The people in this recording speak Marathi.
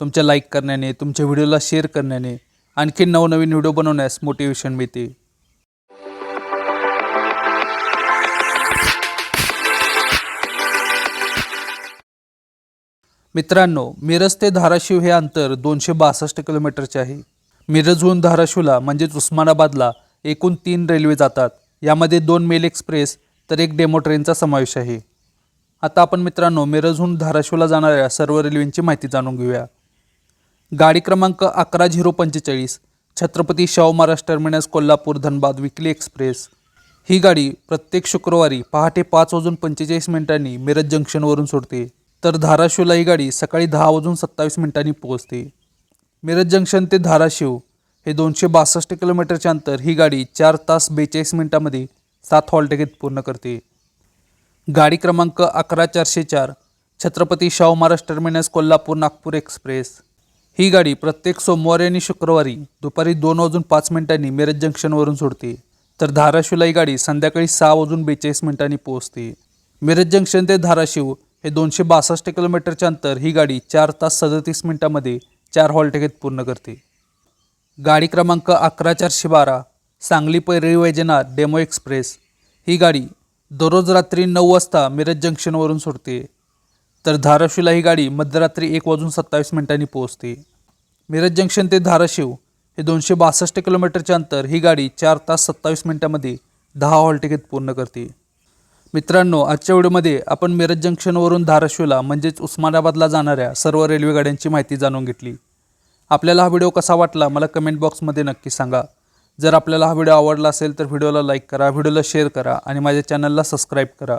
तुमच्या लाईक करण्याने तुमच्या व्हिडिओला शेअर करण्याने आणखी नवनवीन व्हिडिओ बनवण्यास मोटिवेशन मिळते. मित्रांनो मिरज ते धाराशिव हे अंतर दोनशे बासष्ट किलोमीटरचे आहे. मिरजहून धाराशिवला म्हणजेच उस्मानाबादला एकूण तीन रेल्वे जातात. यामध्ये दोन मेल एक्सप्रेस तर एक डेमो ट्रेनचा समावेश आहे. आता आपण मित्रांनो मिरजहून धाराशिवला जाणाऱ्या सर्व रेल्वेंची माहिती जाणून घेऊया. गाडी क्रमांक अकरा झिरो पंचेचाळीस Chhatrapati Shahu Maharaj terminus Kolhapur Dhanbad weekly express. ही गाडी प्रत्येक शुक्रवारी पहाटे पाच वाजून पंचेचाळीस मिनिटांनी मिरज जंक्शनवरून सोडते तर धाराशिवला ही गाडी सकाळी दहा वाजून सत्तावीस मिनिटांनी पोहोचते. मिरज जंक्शन ते धाराशिव हे दोनशे बासष्ट किलोमीटरचे अंतर ही गाडी चार तास बेचाळीस मिनिटांमध्ये सात हॉलटेकेत पूर्ण करते. गाडी क्रमांक अकरा चारशे चार छत्रपती शाहू महाराज टर्मिनस कोल्हापूर नागपूर एक्सप्रेस. ही गाडी प्रत्येक सोमवारी आणि शुक्रवारी दुपारी दोन वाजून पाच मिनिटांनी मिरज जंक्शनवरून सोडते. तर धाराशिवला ही गाडी संध्याकाळी सहा वाजून बेचाळीस मिनिटांनी पोहोचते. मिरज जंक्शन ते धाराशिव हे दोनशे बासष्ट किलोमीटरच्या अंतर ही गाडी चार तास सदतीस मिनिटांमध्ये चार हॉलटेकेत पूर्ण करते. गाडी क्रमांक अकरा चारशे बारा सांगली पैरळी वैजनाथ डेमो एक्सप्रेस. ही गाडी दररोज रात्री नऊ वाजता मिरज जंक्शनवरून सोडते. तर धाराशिवला ही गाडी मध्यरात्री एक वाजून सत्तावीस मिनिटांनी पोहोचते. मिरज जंक्शन ते धाराशिव हे दोनशे बासष्ट किलोमीटरचे अंतर ही गाडी चार तास सत्तावीस मिनिटांमध्ये दहा हॉल तिकीट पूर्ण करते. मित्रांनो आजच्या व्हिडिओमध्ये आपण मिरज जंक्शनवरून धाराशिवला म्हणजेच उस्मानाबादला जाणाऱ्या सर्व रेल्वे गाड्यांची माहिती जाणून घेतली. आपल्याला हा व्हिडिओ कसा वाटला मला कमेंट बॉक्समध्ये नक्की सांगा. जर आपल्याला हा व्हिडिओ आवडला असेल तर व्हिडिओला लाईक करा व्हिडिओला शेअर करा आणि माझ्या चॅनलला सबस्क्राईब करा.